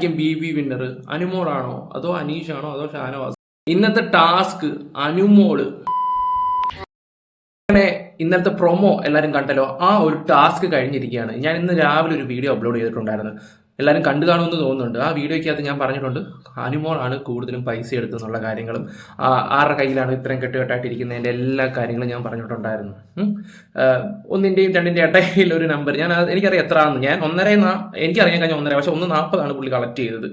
ആരായിരിക്കും B B winner അനുമോളാണോ? അതോ അനീഷാണോ? അതോ ഷാനവാസ്? ഇന്നത്തെ ടാസ്ക് അനുമോൾ. അങ്ങനെ ഇന്നത്തെ പ്രൊമോ എല്ലാവരും കണ്ടല്ലോ? ആ ഒരു ടാസ്ക് കഴിഞ്ഞിരിക്കുകയാണ്. ഞാൻ ഇന്ന് രാവിലെ ഒരു വീഡിയോ അപ്ലോഡ് ചെയ്തിട്ടുണ്ടായിരുന്നു. എല്ലാവരും കണ്ടു കാണുമെന്ന് തോന്നുന്നുണ്ട്. ആ വീഡിയോയ്ക്കകത്ത് ഞാൻ പറഞ്ഞിട്ടുണ്ട് അനുമോളാണ് കൂടുതലും പൈസ എടുത്തെന്നുള്ള കാര്യങ്ങളും ആരുടെ കയ്യിലാണ് ഇത്രയും കെട്ടുകെട്ടായിട്ടിരിക്കുന്നതിന്റെ എല്ലാ കാര്യങ്ങളും ഞാൻ പറഞ്ഞിട്ടുണ്ടായിരുന്നു. ഒന്നിന്റെയും രണ്ടിന്റെ ഇടയിൽ ഒരു നമ്പർ ഞാൻ എനിക്കറിയാം എത്ര ആണെന്ന്. ഞാൻ ഒന്നര എനിക്കറിയാൻ കഴിഞ്ഞ ഒന്നര പക്ഷെ ഒന്ന് നാൽപ്പതാണ് പുള്ളി കളക്ട് ചെയ്തത്.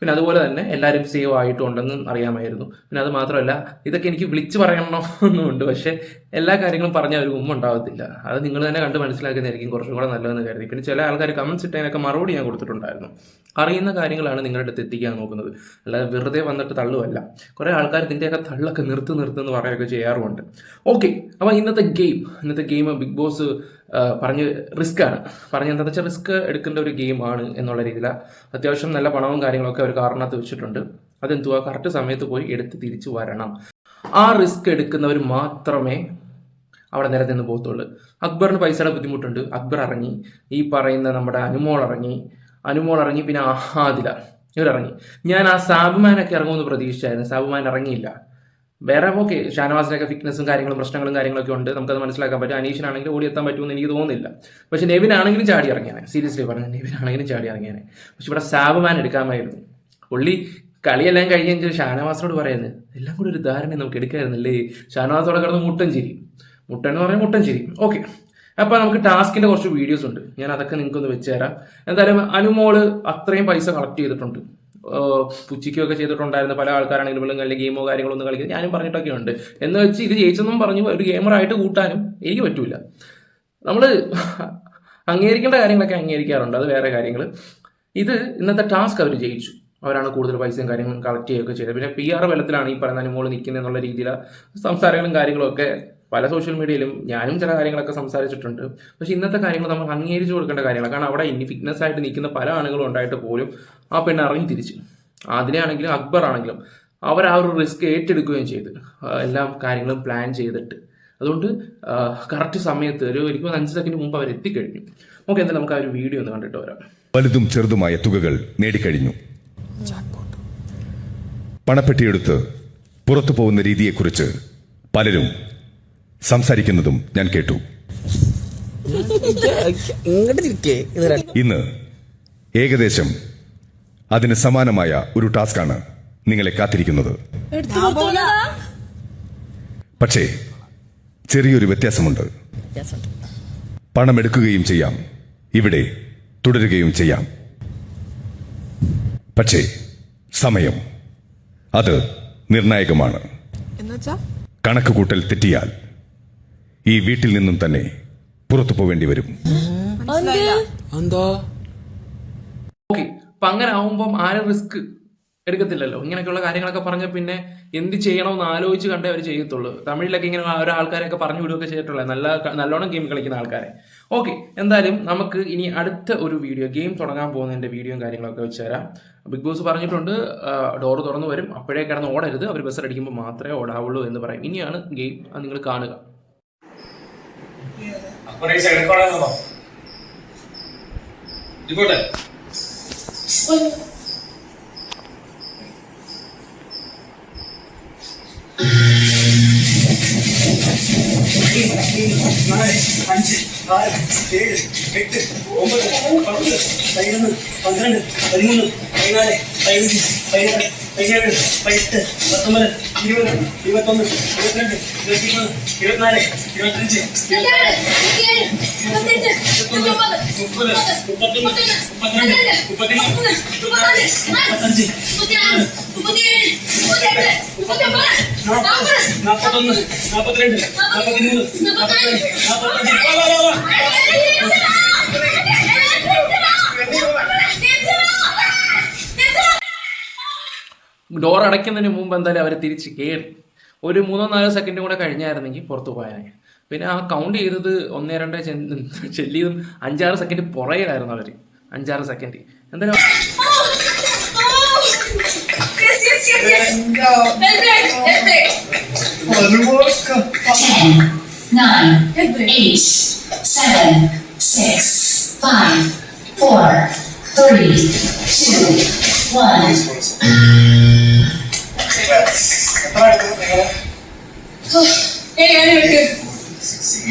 പിന്നെ അതുപോലെ തന്നെ എല്ലാവരും സേവ് ആയിട്ടുണ്ടെന്ന് അറിയാമായിരുന്നു. പിന്നെ അത് മാത്രമല്ല ഇതൊക്കെ എനിക്ക് വിളിച്ചു പറയണമെന്നുണ്ട് പക്ഷേ എല്ലാ കാര്യങ്ങളും പറഞ്ഞാൽ ഒരു ഉമ്മ ഉണ്ടാവത്തില്ല. അത് നിങ്ങൾ തന്നെ കണ്ട് മനസ്സിലാക്കുന്നതായിരിക്കും കുറച്ചും കൂടെ നല്ലതെന്ന് കരുതി. പിന്നെ ചില ആൾക്കാർ കമൻസ് ഇട്ടതിനൊക്കെ മറുപടി ഞാൻ കൊടുത്തിട്ടുണ്ടായിരുന്നു. അറിയുന്ന കാര്യങ്ങളാണ് നിങ്ങളുടെ അടുത്ത് എത്തിക്കാൻ നോക്കുന്നത്. അല്ലാതെ വെറുതെ വന്നിട്ട് തള്ളുമല്ല കുറേ ആൾക്കാർ ഇതിന്റെയൊക്കെ തള്ളൊക്കെ നിർത്തു നിർത്തുമെന്ന് പറയുകയൊക്കെ ചെയ്യാറുമുണ്ട്. ഓക്കെ അപ്പോൾ ഇന്നത്തെ ഗെയിം ഇന്നത്തെ ഗെയിം ബിഗ് ബോസ് പറഞ്ഞ് റിസ്ക് ആണ്. പറഞ്ഞ എന്താണെന്ന് വെച്ചാൽ റിസ്ക് എടുക്കേണ്ട ഒരു ഗെയിമാണ് എന്നുള്ള രീതിയിൽ അത്യാവശ്യം നല്ല പണവും കാര്യങ്ങളൊക്കെ അവർ കാറിനകത്ത് വെച്ചിട്ടുണ്ട്. അതെന്തുവാ? കറക്റ്റ് സമയത്ത് പോയി എടുത്ത് തിരിച്ചു വരണം. ആ റിസ്ക് എടുക്കുന്നവർ മാത്രമേ അവിടെ നേരെ നിന്ന് പോകത്തുള്ളൂ. അക്ബറിന് പൈസയുടെ ബുദ്ധിമുട്ടുണ്ട്. അക്ബർ ഇറങ്ങി. ഈ പറയുന്ന നമ്മുടെ അനുമോൾ ഇറങ്ങി. അനുമോൾ ഇറങ്ങി പിന്നെ ആദില ഇവരിറങ്ങി ഞാൻ ആ സാബുമാനൊക്കെ ഇറങ്ങുമെന്ന് പ്രതീക്ഷിച്ചായിരുന്നു. സാബുമാൻ ഇറങ്ങിയില്ല. വേറെ ഓക്കെ ഷാനവാസിനൊക്കെ ഫിറ്റ്നസും കാര്യങ്ങളും പ്രശ്നങ്ങളും കാര്യങ്ങളൊക്കെ ഉണ്ട്. നമുക്കത് മനസ്സിലാക്കാൻ പറ്റും. ഓടി എത്താൻ പറ്റുമെന്ന് എനിക്ക് തോന്നുന്നില്ല. പക്ഷെ നെവിനാണെങ്കിലും ചാടി ഇറങ്ങിയാണ് സീരിയസ്ലി പറഞ്ഞു നെവിനാണെങ്കിലും ചാടി ഇറങ്ങിയാണ് പക്ഷെ ഇവിടെ സാബുമാൻ എടുക്കാമായിരുന്നു. പുള്ളി കളിയെല്ലാം കഴിഞ്ഞെങ്കിൽ ഷാനവാസിനോട് പറയുന്നത് എല്ലാം കൂടി ഒരു ധാരണ നമുക്ക് എടുക്കായിരുന്നല്ലേ? ഷാനവാസോടെ കിടന്ന് മുട്ടൻ ചിരി. മുട്ടൻ എന്ന് പറഞ്ഞാൽ മുട്ടൻ ചിരി. ഓക്കെ. അപ്പോൾ നമുക്ക് ടാസ്കിന്റെ കുറച്ച് വീഡിയോസ് ഉണ്ട്. ഞാൻ അതൊക്കെ നിങ്ങൾക്കൊന്ന് വെച്ച് തരാം. എന്തായാലും അനുമോൾ അത്രയും പൈസ കളക്ട് ചെയ്തിട്ടുണ്ട്. പുച്ചിക്കൊക്കെ ചെയ്തിട്ടുണ്ടായിരുന്നു പല ആൾക്കാരാണെങ്കിലും കളി ഗെയിമോ കാര്യങ്ങളോ ഒന്നും കളിക്കുന്നത് ഞാനും പറഞ്ഞിട്ടൊക്കെ ഉണ്ട്. എന്ന് വെച്ച് ഇത് ജയിച്ചെന്നും പറഞ്ഞു ഒരു ഗെയിമറായിട്ട് കൂട്ടാനും എനിക്ക് പറ്റൂല. നമ്മൾ അംഗീകരിക്കേണ്ട കാര്യങ്ങളൊക്കെ അംഗീകരിക്കാറുണ്ട്. അത് വേറെ കാര്യങ്ങൾ ഇത് ഇന്നത്തെ ടാസ്ക് അവർ ജയിച്ചു. അവരാണ് കൂടുതൽ പൈസയും കാര്യങ്ങളും കളക്ട് ചെയ്യുകയൊക്കെ ചെയ്തത്. പിന്നെ പി ആർ ബലത്തിലാണ് ഈ പറയുന്ന അനുമോൾ നിൽക്കുന്നത് എന്നുള്ള രീതിയിലാണ് സംസാരങ്ങളും കാര്യങ്ങളും ഒക്കെ പല സോഷ്യൽ മീഡിയയിലും ഞാനും ചില കാര്യങ്ങളൊക്കെ സംസാരിച്ചിട്ടുണ്ട്. പക്ഷെ ഇന്നത്തെ കാര്യങ്ങൾ നമ്മൾ അംഗീകരിച്ചു കൊടുക്കേണ്ട കാര്യങ്ങളാണ്. കാരണം അവിടെ ഇനി ഫിറ്റ്നസ് ആയിട്ട് നിൽക്കുന്ന പല ആളുകളും ഉണ്ടായിട്ട് പോലും ആ പെണ്ണ് ഇറങ്ങി തിരിച്ചു. ആദിലയാണെങ്കിലും അക്ബർ ആണെങ്കിലും അവർ ആ ഒരു റിസ്ക് ഏറ്റെടുക്കുകയും ചെയ്തു. എല്ലാം കാര്യങ്ങളും പ്ലാൻ ചെയ്തിട്ട്. അതുകൊണ്ട് കറക്റ്റ് സമയത്ത് ഒരു എനിക്ക് അഞ്ച് സെക്കൻഡ് മുമ്പ് അവർ എത്തിക്കഴിഞ്ഞു. ഓക്കെ എന്തായാലും നമുക്ക് ആ ഒരു വീഡിയോ ഒന്ന് കണ്ടിട്ട് വരാം. വലുതും ചെറുതുമായ തുകകൾ നേടിക്കഴിഞ്ഞു. പണപ്പെട്ടിയെടുത്ത് പുറത്തു പോകുന്ന രീതിയെക്കുറിച്ച് പലരും സംസാരിക്കുന്നതും ഞാൻ കേട്ടു. ഇന്ന് ഏകദേശം അതിന് സമാനമായ ഒരു ടാസ്കാണ് നിങ്ങളെ കാത്തിരിക്കുന്നത്. പക്ഷേ ചെറിയൊരു വ്യത്യാസമുണ്ട്. വ്യത്യാസമുണ്ട്. പണം എടുക്കുകയും ചെയ്യാം. ഇവിടെ തുടരുകയും ചെയ്യാം. പക്ഷേ സമയം അത് നിർണായകമാണ്. കണക്ക് കണക്കുകൂട്ടൽ തെറ്റിയാൽ ഈ വീട്ടിൽ നിന്നും തന്നെ പുറത്തു പോവേണ്ടി വരും. എന്തോ? ഓക്കെ അപ്പൊ അങ്ങനെ ആവുമ്പം ആരും റിസ്ക് എടുക്കത്തില്ലല്ലോ. ഇങ്ങനെയൊക്കെയുള്ള കാര്യങ്ങളൊക്കെ പറഞ്ഞ പിന്നെ എന്ത് ചെയ്യണമെന്ന് ആലോചിച്ച് കണ്ടേ അവർ ചെയ്യത്തുള്ളൂ. തമിഴിലൊക്കെ ഇങ്ങനെ ഓരോ ആൾക്കാരൊക്കെ പറഞ്ഞു വിടുകയൊക്കെ ചെയ്തിട്ടുള്ളത് നല്ല നല്ലോണം ഗെയിം കളിക്കുന്ന ആൾക്കാരെ. ഓക്കെ എന്തായാലും നമുക്ക് ഇനി അടുത്ത ഒരു വീഡിയോ ഗെയിം തുടങ്ങാൻ പോകുന്നതിന്റെ വീഡിയോയും കാര്യങ്ങളൊക്കെ വെച്ച് തരാം. ബിഗ് ബോസ് പറഞ്ഞിട്ടുണ്ട് ഡോർ തുറന്നു വരും. അപ്പോഴേ കിടന്ന് ഓടരുത്. അവർ ബസ് അടിക്കുമ്പോൾ മാത്രമേ ഓടാവുള്ളൂ എന്ന് പറയും. ഇനിയാണ് ഗെയിം അത് നിങ്ങൾ കാണുക. അപ്പറേ സൈഡ് കൊള്ളാമോ ഇങ്ങോട്ടെ അഞ്ച് ആറ് ഏഴ് എട്ട് ഒമ്പത് പത്ത് പതിനൊന്ന് പന്ത്രണ്ട് പതിമൂന്ന് പതിനാല് പതിനഞ്ച് പതിനാറ് പതിനേഴ് പതിനെട്ട് പത്തൊമ്പത് ഇരുപത് ഇരുപത്തൊന്ന് ഇരുപത്തിരണ്ട് ഇരുപത്തിമൂന്ന് ഇരുപത്തിനാല് ഇരുപത്തഞ്ച് മുപ്പത് മുപ്പത്തൊന്ന് മുപ്പത്തിരണ്ട് മുപ്പത്തിമൂന്ന് മുപ്പത്തിനാല് മുപ്പത്തഞ്ച് നാൽപ്പത്തൊന്ന് നാൽപ്പത്തിരണ്ട് നാൽപ്പത്തിമൂന്ന് നാൽപ്പത്തിനാല് നാൽപ്പത്തഞ്ച് ഡോർ അടയ്ക്കുന്നതിന് മുമ്പ് എന്തായാലും അവർ തിരിച്ച് കയറി ഒരു മൂന്നോ നാലോ സെക്കൻഡ് കൂടെ കഴിഞ്ഞായിരുന്നെങ്കിൽ പുറത്ത് പോയാനെ പിന്നെ ആ കൗണ്ട് ചെയ്തത് ഒന്നേ രണ്ടേ ചെല്ലിയതും അഞ്ചാറ് സെക്കൻഡ് പുറകിലായിരുന്നു അവർ അഞ്ചാറ് സെക്കൻഡ് എന്തായാലും.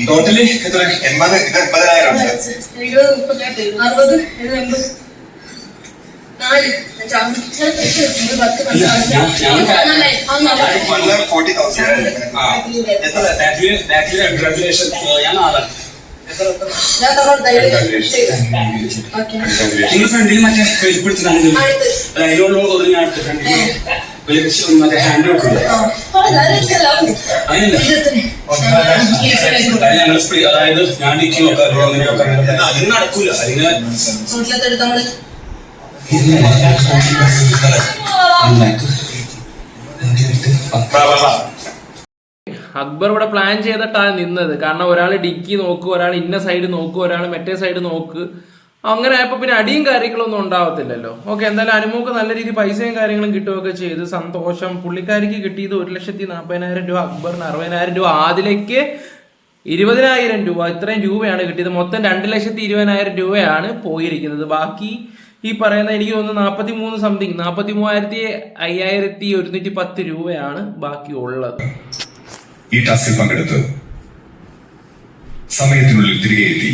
ടോട്ടലി എത്ര? എൺപത് ഇത് എൺപതിനായിരം ഇരുപത് മുപ്പത്തെട്ട് അറുപത് എഴുപത് നാല് പത്ത് പന്ത്രണ്ട് ഫോർട്ടി തൗസൻഡ് എത്ര കൺഗ്രാറ്റുലേഷൻ ഞാൻ നാളെ ഞാൻ തന്നോട് ധൈര്യം ഓക്കേ. നിങ്ങൾ ഫ്രണ്ടിൽ മറ്റേ അടുത്ത്. അതിനോടുള്ള തോന്നി ഞാൻ അടുത്ത ഫ്രണ്ടിൽ മറ്റേ ഹാൻഡ് അതെനിക്കല്ല. അതിനല്ല ഞങ്ങൾ സ്പ്രീ അതായത് ഞാൻ ഡിക്കി നോക്കാം അതിന് നടക്കൂല. അതിന് വീട്ടിലെടുത്ത് നമ്മൾ. അക്ബർ ഇവിടെ പ്ലാൻ ചെയ്തിട്ടാണ് നിന്നത്. കാരണം ഒരാൾ ഡിക്കി നോക്കുക ഒരാൾ ഇന്ന സൈഡ് നോക്കുക ഒരാൾ മറ്റേ സൈഡ് നോക്ക്. അങ്ങനെ ആയപ്പോൾ പിന്നെ അടിയും കാര്യങ്ങളൊന്നും ഉണ്ടാവത്തില്ലല്ലോ. ഓക്കെ എന്തായാലും അനുമോക്ക് നല്ല രീതിയിൽ പൈസയും കാര്യങ്ങളും കിട്ടുകയൊക്കെ ചെയ്ത്. സന്തോഷം. പുള്ളിക്കാരിക്ക് കിട്ടിയത് ഒരു ലക്ഷത്തി നാൽപ്പതിനായിരം രൂപ അക്ബറിന് അറുപതിനായിരം രൂപ. ആദിലേക്ക് ഇരുപതിനായിരം രൂപ ഇത്രയും രൂപയാണ് കിട്ടിയത്. മൊത്തം രണ്ട് ലക്ഷത്തി ഇരുപതിനായിരം രൂപയാണ് പോയിരിക്കുന്നത്. ബാക്കി ഈ പറയുന്ന എനിക്ക് തോന്നുന്നു നാൽപ്പത്തി മൂന്ന് സംതിങ് നാൽപ്പത്തി മൂവായിരത്തി അയ്യായിരത്തി ഒരുന്നൂറ്റി പത്ത് രൂപയാണ് ബാക്കി ഉള്ളത് ഈ ടാസ്കിൽ പങ്കെടുത്ത് സമയത്തിനുള്ളിൽ തിരികെ എത്തി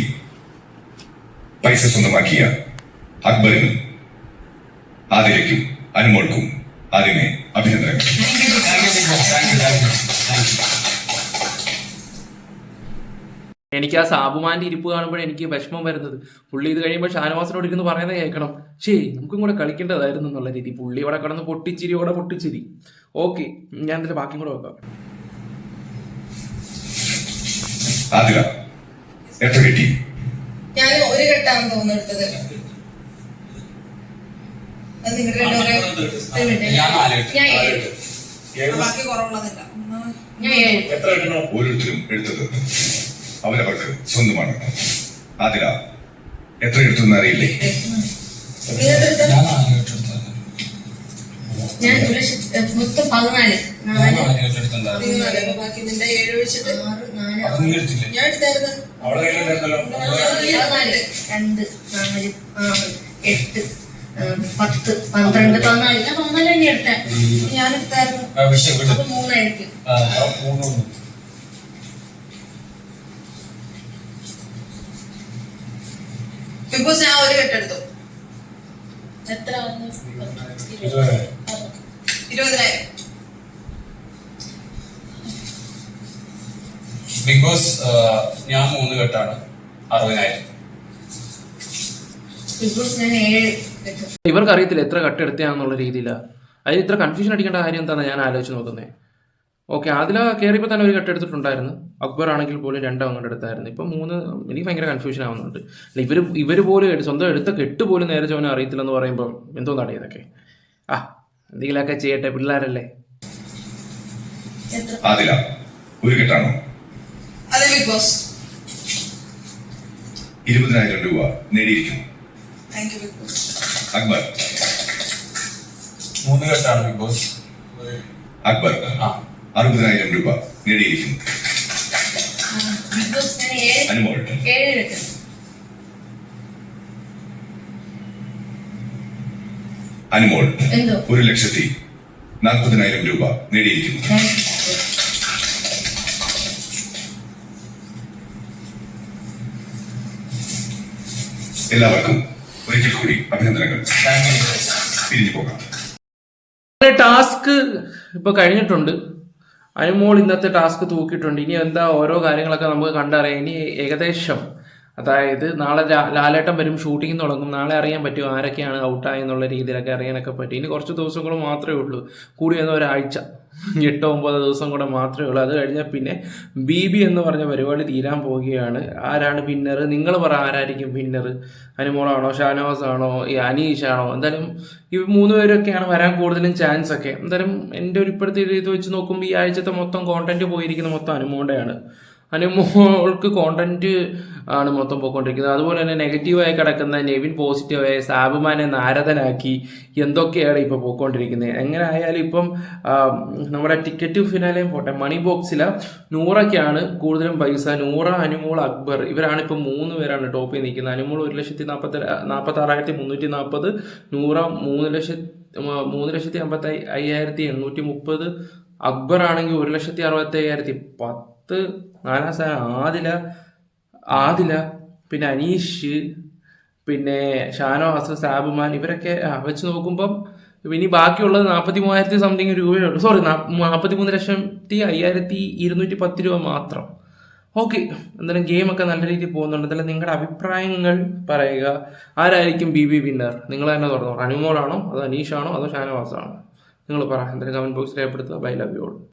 പൈസ സ്വന്തമാക്കിയ അക്ബറിനും ആദിലയ്ക്കും അനുമോൾക്കും ആദ്യമേ അഭിനന്ദനങ്ങൾ. എനിക്ക് ആ സാബുമാന്റെ ഇരിപ്പ് കാണുമ്പോൾ എനിക്ക് വിഷമം വരുന്നത്. പുള്ളി ഇത് കഴിയുമ്പോൾ ഷാനവാസിനോട് ഇരുന്ന് പറയുന്നത് കേൾക്കണം. ശേ നമുക്കും കൂടെ കളിക്കേണ്ടതായിരുന്നു എന്നുള്ള രീതി. പുള്ളി ഇവിടെ കിടന്ന് പൊട്ടിച്ചിരിയോടെ പൊട്ടിച്ചിരി. ഓക്കെ ഞാൻ ഇതിന്റെ ബാക്കി കൂടെ വെക്കാം. ആദില എത്ര കിട്ടി? ഞാൻ ഒരു അത് നിങ്ങളുടെ. ബാക്കി കുറവുള്ളതില്ല. കിട്ടണോ? ഓരോരുത്തരും എടുത്തത്. അവരവർക്ക് സ്വന്തമാണ്. അതില എത്ര എടുത്തെന്ന് അറിയില്ലേ ഞാൻ ഒരു ഞാൻ പതിനാല്. ഞാൻ എടുത്തായിരുന്നു. രണ്ട് നാല് ആറ് എട്ട് പത്ത് പന്ത്രണ്ട് പതിനാല്. ഞാൻ പതിനാല് തന്നെ എടുത്തേ. ഞാൻ എടുത്തായിരുന്നു. അപ്പൊ മൂന്നായിരിക്കും. ബോസ് ഞാൻ ഒരു ഘട്ടം എടുത്തു. എത്ര. ഇരുപതിനായിരം. ആ, ഞാൻ മൂന്ന് കെട്ടാണ്. അറുപതിനായിരം. ഇവർക്ക് അറിയത്തില്ല എത്ര കട്ടെടുത്തയാന്നുള്ള രീതിയിലാണ് അതിൽ ഇത്ര കൺഫ്യൂഷൻ അടിക്കേണ്ട കാര്യം എന്താണെന്ന് ഞാൻ ആലോചിച്ച് നോക്കുന്നത് ഓക്കെ അതിൽ കയറിയപ്പോൾ തന്നെ ഒരു കട്ടെടുത്തിട്ടുണ്ടായിരുന്നു. അക്ബർ ആണെങ്കിൽ പോലും രണ്ടോ അങ്ങോട്ട് എടുത്തായിരുന്നു. ഇപ്പം മൂന്ന് എനിക്ക് ഭയങ്കര കൺഫ്യൂഷൻ ആവുന്നുണ്ട്. അല്ല ഇവർ ഇവർ പോലും സ്വന്തം എടുത്ത കെട്ട് പോലും നേരെ ചോദിനെ അറിയത്തില്ലെന്ന് പറയുമ്പോൾ എന്തോന്നാണ് ഇതൊക്കെ? ആ എന്തെങ്കിലുമൊക്കെ ചെയ്യട്ടെ പിള്ളേരല്ലേ? ഒരു കെട്ടാണോ. അതെ ബിഗ് ബോസ് ഇരുപതിനായിരം രൂപ നേടിയിരിക്കുന്നു. Thank you big boss Akbar. മൂന്ന് കെട്ടാണ് ബിഗ് ബോസ് അക്ബർ. ആ. അറുപതിനായിരം രൂപ നേടിയിരിക്കുന്നു. ബിഗ് ബോസ് ഞാൻ ഏഴ് അനുമോൾ ഏഴ് എടുത്തു അനുമോൾ എന്തോ? ഒരു ലക്ഷത്തി നാൽപ്പതിനായിരം രൂപ നേടിയിരിക്കുന്നു. എല്ലാവർക്കും ഒരിക്കൽ കൂടി അഭിനന്ദനങ്ങൾ. പിരിഞ്ഞു പോകാം. ടാസ്ക് ഇപ്പൊ കഴിഞ്ഞിട്ടുണ്ട്. അനുമോൾ ഇന്നത്തെ ടാസ്ക് തൂക്കിയിട്ടുണ്ട്. ഇനി എന്താ ഓരോ കാര്യങ്ങളൊക്കെ നമുക്ക് കണ്ടറിയാം. ഇനി ഏകദേശം അതായത് നാളെ ലാലേട്ടം ലാലേട്ടൻ വരും ഷൂട്ടിംഗ് തുടങ്ങും നാളെ അറിയാൻ പറ്റും ആരൊക്കെയാണ് ഔട്ടായി എന്നുള്ള രീതിയിലൊക്കെ അറിയാനൊക്കെ പറ്റും. ഇനി കുറച്ച് ദിവസങ്ങൾ മാത്രമേ ഉള്ളൂ. കൂടി വന്ന ഒരാഴ്ച എട്ടോ ഒമ്പതോ ദിവസം കൂടെ മാത്രമേ ഉള്ളൂ. അത് കഴിഞ്ഞാൽ പിന്നെ ബി ബി എന്ന് പറഞ്ഞ പരിപാടി തീരാൻ പോവുകയാണ്. ആരാണ് പിന്നർ നിങ്ങൾ പറ ആരായിരിക്കും പിന്നർ അനുമോളാണോ ഷാനവാസ് ആണോ ഈ അനീഷ് ആണോ എന്തായാലും ഈ മൂന്ന് പേരൊക്കെയാണ് വരാൻ കൂടുതലും ചാൻസ് ഒക്കെ. എന്തായാലും എന്റെ ഒരു ഇപ്പോഴത്തെ ഇത് വെച്ച് നോക്കുമ്പോൾ ഈ ആഴ്ചത്തെ മൊത്തം കോണ്ടന്റ് പോയിരിക്കുന്ന മൊത്തം അനുമോളുടെയാണ് അനുമോൾക്ക് കോണ്ടന്റ് ആണ് മൊത്തം പോയിക്കൊണ്ടിരിക്കുന്നത്. അതുപോലെ തന്നെ നെഗറ്റീവായി കിടക്കുന്ന നെവിൻ പോസിറ്റീവായ സാബുമാനെ നാരദനാക്കി എന്തൊക്കെയാണ് ഇപ്പോൾ പോയിക്കൊണ്ടിരിക്കുന്നത്? എങ്ങനെ ആയാലും ഇപ്പം നമ്മുടെ ടിക്കറ്റ് ഫിനാലെയും പോട്ടെ മണി ബോക്സില നൂറയ്ക്കാണ് കൂടുതലും പൈസ. നൂറ അനുമോൾ അക്ബർ ഇവരാണ് ഇപ്പം മൂന്ന് പേരാണ് ടോപ്പിൽ നിൽക്കുന്നത്. അനുമോൾ ഒരു ലക്ഷത്തി നാൽപ്പത്തി നാൽപ്പത്തി ആറായിരത്തി മുന്നൂറ്റി നാൽപ്പത് നൂറ മൂന്ന് ലക്ഷത്തി മൂന്ന് ലക്ഷത്തി അമ്പത്തി അയ്യായിരത്തി എണ്ണൂറ്റി മുപ്പത് അക്ബർ ആണെങ്കിൽ ഒരു ലക്ഷത്തി അറുപത്തി അയ്യായിരത്തി പത്ത് നാലാം സ്ഥാനം ആദില ആദില പിന്നെ അനീഷ് പിന്നെ ഷാനോ ഷാനവാസ് സാബുമാൻ ഇവരൊക്കെ വെച്ച് നോക്കുമ്പം ഇനി ബാക്കിയുള്ളത് നാൽപ്പത്തി മൂവായിരത്തി സംതിങ് രൂപയുള്ളൂ സോറി നാൽപ്പത്തി മൂന്ന് ലക്ഷത്തി അയ്യായിരത്തി ഇരുന്നൂറ്റി പത്ത് രൂപ മാത്രം. ഓക്കെ എന്തായാലും ഗെയിമൊക്കെ നല്ല രീതിയിൽ പോകുന്നുണ്ട്. എന്തായാലും നിങ്ങളുടെ അഭിപ്രായങ്ങൾ പറയുക. ആരായിരിക്കും ബി ബി വിന്നർ നിങ്ങൾ തന്നെ തുറന്നു അനുമോളാണോ? അതോ അനീഷാണോ? അതോ ഷാനവാസാണോ? നിങ്ങൾ പറ. എന്തായാലും കമന്റ് ബോക്സ് രേഖപ്പെടുത്തുക. Bye love you all